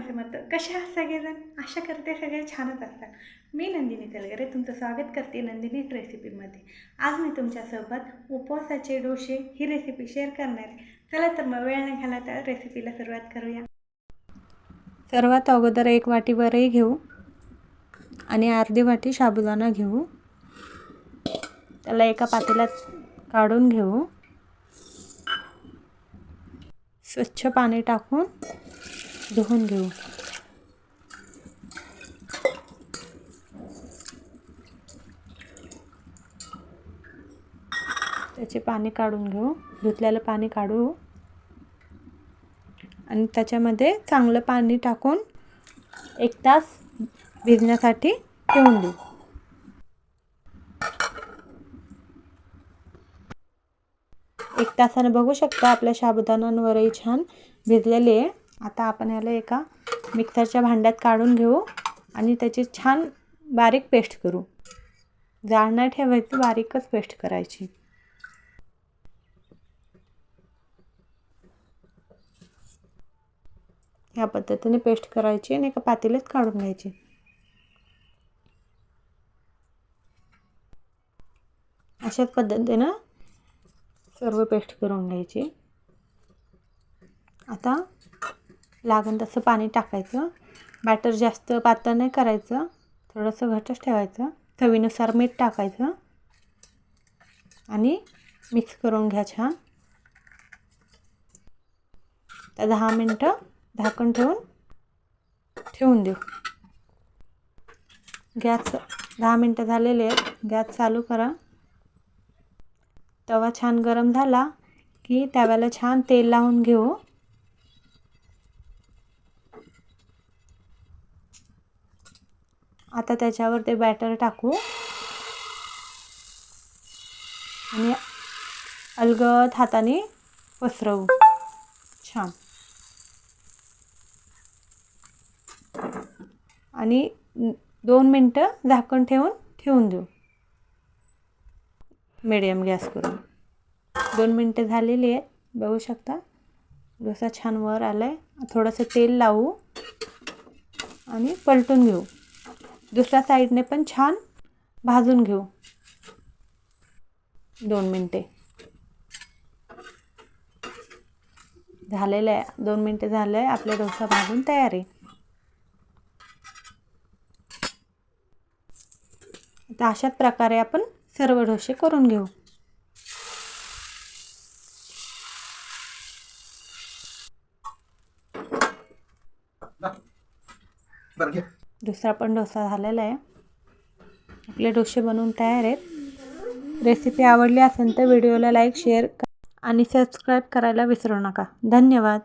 कशा आहात सगळेजण? आशा करते सगळे छानच असतात. मी नंदिनी तलगरे तुमचं स्वागत करते नंदिनी रेसिपीमध्ये. आज मी तुमच्यासोबत उपवासाचे डोसे ही रेसिपी शेअर करणार आहे. चला तर मग वेळ नाही घाला तर रेसिपीला सुरुवात करूया. सर्वात अगोदर एक वाटी वरई घेऊ आणि अर्धी वाटी साबुदाणा घेऊ. त्याला एका पातेल्यात काढून घेऊ. स्वच्छ पाणी टाकून धुवून घेऊ. त्याचे पाणी काढून घेऊ. धुतलेलं पाणी काढू. आणि त्याच्यामध्ये चांगलं पाणी टाकून एक तास भिजण्यासाठी ठेवून देऊ. एक तासाने बघू शकता आपल्या साबुदाणांवरही छान भिजलेली. आहे आता आपण याला एका मिक्सरच्या भांड्यात काढून घेऊ आणि त्याची छान बारीक पेस्ट करू. जाळ नाही ठेवायची बारीकच पेस्ट करायची. ह्या पद्धतीने पेस्ट करायची आणि एका पातेल्यात काढून घ्यायची. अशाच पद्धतीनं सर्व पेस्ट करून घ्यायची. आता लागेल तसं पाणी टाकायचं. बॅटर जास्त पातळ नाही करायचं. थोडंसं घटच ठेवायचं. चवीनुसार मीठ टाकायचं. आणि मिक्स करून घ्या छान. तर दहा मिनटं झाकण ठेवून ठेवून देऊ. गॅस दहा मिनटं झालेले आहेत. गॅस चालू करा. तवा छान गरम झाला की तव्याला छान तेल लावून घेऊ. आता त्याच्यावर ते बॅटर टाकू. आणि अलगद हाताने पसरवू. छान. आणि दोन मिनटं झाकण ठेवून ठेवून देऊ. मिडियम गॅस करून. दोन मिनटं झालेली आहेत. बघू शकता. डोसा छान वर आला आहे थोडंसं तेल लावू. आणि पलटून घेऊ. दुसऱ्या साईडने पण छान भाजून घेऊ. दोन मिनटे. झालेलं आहे. दोन मिनटे झालं आहे. आपला डोसा भाजून तयार आहे. आता अशाच प्रकारे आपण सर्व डोसे करून घेऊ. दुसरा पण डोसा झालेला आहे. आपले डोसे बनवून तयार आहेत. रेसिपी आवडली असेल तर व्हिडिओला लाईक शेअर आणि सबस्क्राईब करायला विसरू नका. धन्यवाद.